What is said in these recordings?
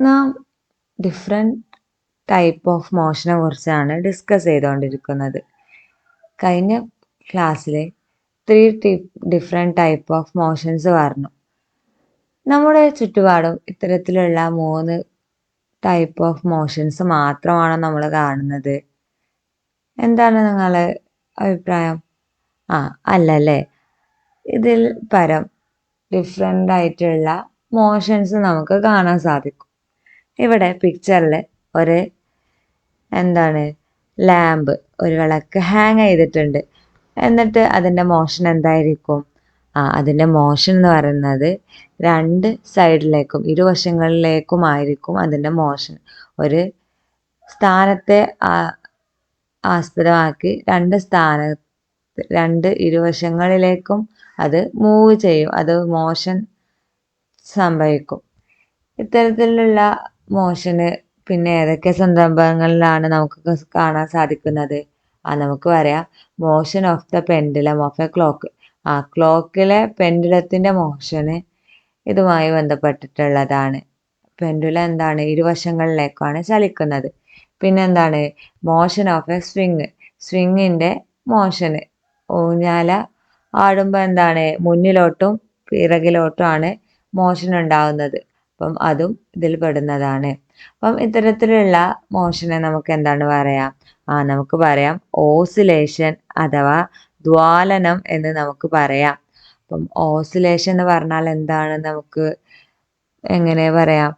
നാം different type of മോഷനെ കുറിച്ചാണ് discuss ചെയ്തുകൊണ്ടിരിക്കുന്നത് കഴിഞ്ഞ ക്ലാസ്സിലെ three different type of motions പറഞ്ഞു നമ്മുടെ ചുറ്റുപാടും ഇത്തരത്തിലുള്ള മൂന്ന് ടൈപ്പ് ഓഫ് മോഷൻസ് മാത്രമാണ് നമ്മൾ കാണുന്നത്. എന്താണ് നിങ്ങളെ അഭിപ്രായം? ആ അല്ലല്ലേ? ഇതിൽ പരം ഡിഫറെന്റ് ആയിട്ടുള്ള മോഷൻസ് നമുക്ക് കാണാൻ സാധിക്കും. ഇവിടെ പിക്ചറിൽ ഒരു എന്താണ് ലാമ്പ് ഒരു വിളക്ക് ഹാങ് ചെയ്തിട്ടുണ്ട്. എന്നിട്ട് അതിന്റെ മോഷൻ എന്തായിരിക്കും? ആ അതിന്റെ മോഷൻ എന്ന് പറയുന്നത് രണ്ട് സൈഡിലേക്കും ഇരുവശങ്ങളിലേക്കുമായിരിക്കും അതിന്റെ മോഷൻ ഒരു സ്ഥാനത്തെ ആസ്പദമാക്കി രണ്ട് സ്ഥാന രണ്ട് ഇരുവശങ്ങളിലേക്കും അത് മൂവ് ചെയ്യും. അത് മോഷൻ സംഭവിക്കും. ഇത്തരത്തിലുള്ള മോഷന് പിന്നെ ഏതൊക്കെ സന്ദർഭങ്ങളിലാണ് നമുക്ക് കാണാൻ സാധിക്കുന്നത്? ആ നമുക്ക് പറയാം. Motion of the pendulum of a clock ആ ക്ലോക്കിലെ പെൻഡുലത്തിന്റെ മോഷന് ഇതുമായി ബന്ധപ്പെട്ടിട്ടുള്ളതാണ്. പെൻഡുലം എന്താണ്? ഇരുവശങ്ങളിലേക്കാണ് ചലിക്കുന്നത്. പിന്നെന്താണ്? മോഷൻ ഓഫ് എ സ്വിങ് സ്വിങ്ങിന്റെ മോഷന് ഊഞ്ഞാല ആടുമ്പോൾ എന്താണ്? മുന്നിലോട്ടും പിറകിലോട്ടുമാണ് മോഷൻ ഉണ്ടാകുന്നത് അപ്പം അതും ഇതിൽ പെടുന്നതാണ്. അപ്പം ഇത്തരത്തിലുള്ള മോഷനെ നമുക്ക് എന്താണ് പറയാം? ആ നമുക്ക് പറയാം ഓസിലേഷൻ അഥവാ ദ്വാലനം എന്ന് നമുക്ക് പറയാം. അപ്പം ഓസിലേഷൻ എന്ന് പറഞ്ഞാൽ എന്താണ് നമുക്ക് എങ്ങനെ പറയാം?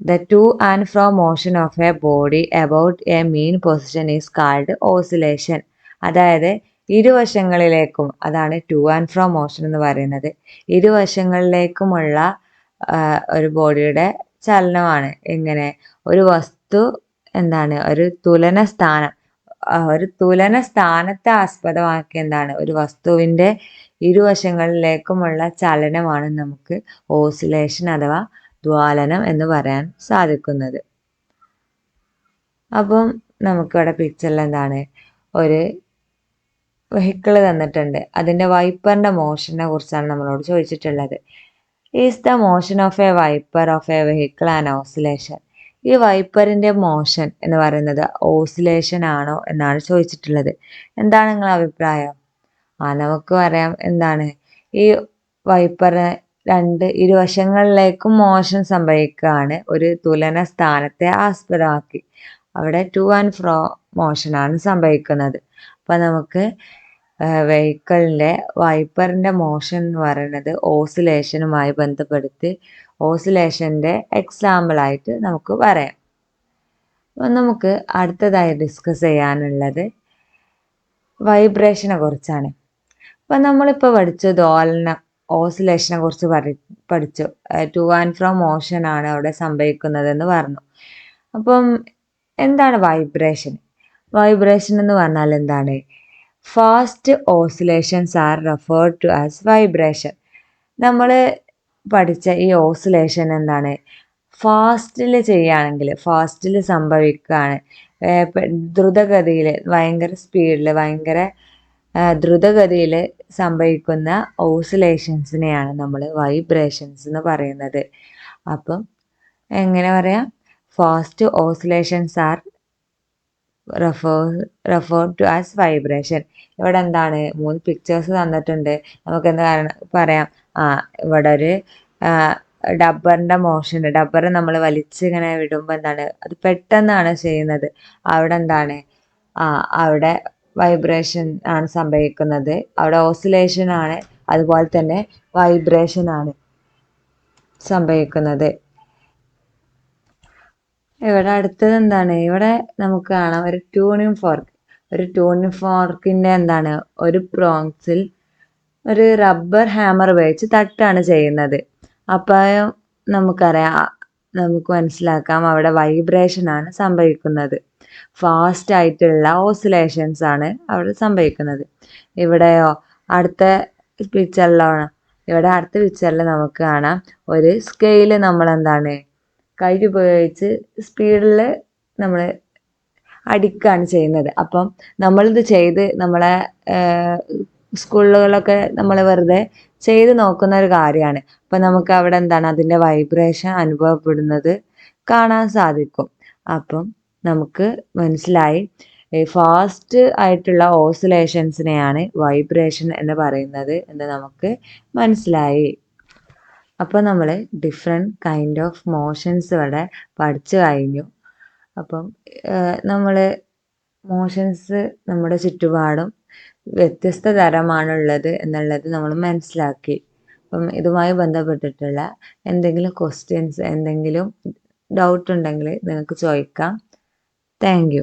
The to and fro motion of a body about a mean position is called oscillation അതായത് ഇരുവശങ്ങളിലേക്കും അതാണ് ടു ആൻഡ് ഫ്രോ മോഷൻ എന്ന് പറയുന്നത്. ഇരുവശങ്ങളിലേക്കുമുള്ള ഒരു ബോഡിയുടെ ചലനമാണ്. എങ്ങനെ ഒരു വസ്തു എന്താണ്? ഒരു തുലന സ്ഥാനം. ഒരു തുലന സ്ഥാനത്തെ ആസ്പദമാക്കി എന്താണ്? ഒരു വസ്തുവിന്റെ ഇരുവശങ്ങളിലേക്കുമുള്ള ചലനമാണ് നമുക്ക് ഓസിലേഷൻ അഥവാ ദ്വാലനം എന്ന് പറയാൻ സാധിക്കുന്നത്. അപ്പം നമുക്കിവിടെ പിക്ചറിൽ എന്താണ്? ഒരു വെഹിക്കിൾ തന്നിട്ടുണ്ട്. അതിന്റെ വൈപ്പറിന്റെ മോഷനെ കുറിച്ചാണ് നമ്മളോട് ചോദിച്ചിട്ടുള്ളത്. Is the motion of a wiper of a vehicle and oscillation ഈ വൈപ്പറിന്റെ മോഷൻ എന്ന് പറയുന്നത് ഓസിലേഷൻ ആണോ എന്നാണ് ചോദിച്ചിട്ടുള്ളത്. എന്താണ് നിങ്ങളുടെ അഭിപ്രായം? ആ നമുക്ക് പറയാം എന്താണ്? ഈ വൈപ്പറ് രണ്ട് ഇരുവശങ്ങളിലേക്കും മോഷൻ സംഭവിക്കുകയാണ്. ഒരു തുലന സ്ഥാനത്തെ ആസ്പദമാക്കി. അവിടെ ടു ആൻഡ് ഫ്രോ മോഷനാണ് സംഭവിക്കുന്നത്. അപ്പം നമുക്ക് വെഹിക്കിളിന്റെ വൈപ്പറിന്റെ മോഷൻ എന്ന് പറയുന്നത് ഓസിലേഷനുമായി ബന്ധപ്പെടുത്തി ഓസിലേഷന്റെ എക്സാമ്പിളായിട്ട് നമുക്ക് പറയാം. അപ്പോൾ നമുക്ക് അടുത്തതായി ഡിസ്കസ് ചെയ്യാനുള്ളത് വൈബ്രേഷനെ കുറിച്ചാണ്. അപ്പം നമ്മളിപ്പോൾ പഠിച്ചു ദോലനം ഓസിലേഷനെ കുറിച്ച് പഠി പഠിച്ചു. ടു ആൻഡ് ഫ്രോ മോഷൻ ആണ് അവിടെ സംഭവിക്കുന്നതെന്ന് പറഞ്ഞു. അപ്പം എന്താണ് വൈബ്രേഷൻ വൈബ്രേഷൻ എന്ന് പറഞ്ഞാൽ എന്താണ്? Fast oscillations are referred to as vibration നമ്മൾ പഠിച്ച ഈ ഓസിലേഷൻ എന്താണ്? ഫാസ്റ്റിൽ ചെയ്യുകയാണെങ്കിൽ ഫാസ്റ്റിൽ സംഭവിക്കുകയാണ്. ദ്രുതഗതിയിൽ ഭയങ്കര സ്പീഡിൽ ഭയങ്കര ദ്രുതഗതിയിൽ സംഭവിക്കുന്ന ഓസിലേഷൻസിനെയാണ് നമ്മൾ വൈബ്രേഷൻസ് എന്ന് പറയുന്നത്. അപ്പം എങ്ങനെ പറയാം? Fast oscillations are refer refer to as vibration ഇവിടെ എന്താണ്? മൂന്ന് പിക്ചേഴ്സ് തന്നിട്ടുണ്ട്. നമുക്ക് എന്താ പറയാം. ആ ഇവിടെ ഒരു ഡബ്ബറിന്റെ മോഷൻ ഡബ്ബർ നമ്മൾ വലിച്ചിങ്ങനെ വിടുമ്പോൾ എന്താണ്? അത് പെട്ടെന്നാണ് ചെയ്യുന്നത്. അവിടെ എന്താണ്? ആ അവിടെ വൈബ്രേഷൻ ആണ് സംഭവിക്കുന്നത്. അവിടെ ഓസിലേഷൻ ആണ്. അതുപോലെ തന്നെ വൈബ്രേഷൻ ആണ് സംഭവിക്കുന്നത്. ഇവിടെ അടുത്തത് എന്താണ്? ഇവിടെ നമുക്ക് കാണാം. ഒരു ട്യൂണിങ് ഫോർക്ക് ഒരു ട്യൂണിങ് ഫോർക്കിന്റെ എന്താണ്? ഒരു പ്രോങ്സിൽ ഒരു റബ്ബർ ഹാമർ ഉപയോഗിച്ച് തട്ടാണ് ചെയ്യുന്നത്. അപ്പോൾ നമുക്കറിയാം. നമുക്ക് മനസ്സിലാക്കാം. അവിടെ വൈബ്രേഷൻ ആണ് സംഭവിക്കുന്നത്. ഫാസ്റ്റ് ആയിട്ടുള്ള ഓസിലേഷൻസ് ആണ് അവിടെ സംഭവിക്കുന്നത്. ഇവിടെയോ? അടുത്ത പിക്ചറിലാണ് ഇവിടെ അടുത്ത പിക്ചറിൽ നമുക്ക് കാണാം. ഒരു സ്കെയിൽ നമ്മൾ എന്താണ് കൈ ഉപയോഗിച്ച് സ്പീഡിൽ നമ്മൾ അടിക്കുകയാണ് ചെയ്യുന്നത്. അപ്പം നമ്മളിത് ചെയ്ത് നമ്മളെ സ്കൂളുകളൊക്കെ നമ്മൾ വെറുതെ ചെയ്ത് നോക്കുന്ന ഒരു കാര്യമാണ്. അപ്പം നമുക്ക് അവിടെ എന്താണ് അതിന്റെ വൈബ്രേഷൻ അനുഭവപ്പെടുന്നത് കാണാൻ സാധിക്കും. അപ്പം നമുക്ക് മനസ്സിലായി ഫാസ്റ്റ് ആയിട്ടുള്ള ഓസിലേഷൻസിനെയാണ് വൈബ്രേഷൻ എന്ന് പറയുന്നത് എന്ന് നമുക്ക് മനസ്സിലായി. അപ്പോൾ നമ്മൾ ഡിഫറെന്റ് കൈൻഡ് ഓഫ് മോഷൻസ് ഇവിടെ പഠിച്ചു കഴിഞ്ഞു. അപ്പം നമ്മൾ മോഷൻസ് നമ്മുടെ ചുറ്റുപാടും വ്യത്യസ്ത തരമാണുള്ളത് എന്നുള്ളത് നമ്മൾ മനസ്സിലാക്കി. അപ്പം ഇതുമായി ബന്ധപ്പെട്ടിട്ടുള്ള എന്തെങ്കിലും ക്വസ്റ്റ്യൻസ് എന്തെങ്കിലും ഡൗട്ട് ഉണ്ടെങ്കിൽ നിങ്ങൾക്ക് ചോദിക്കാം. താങ്ക്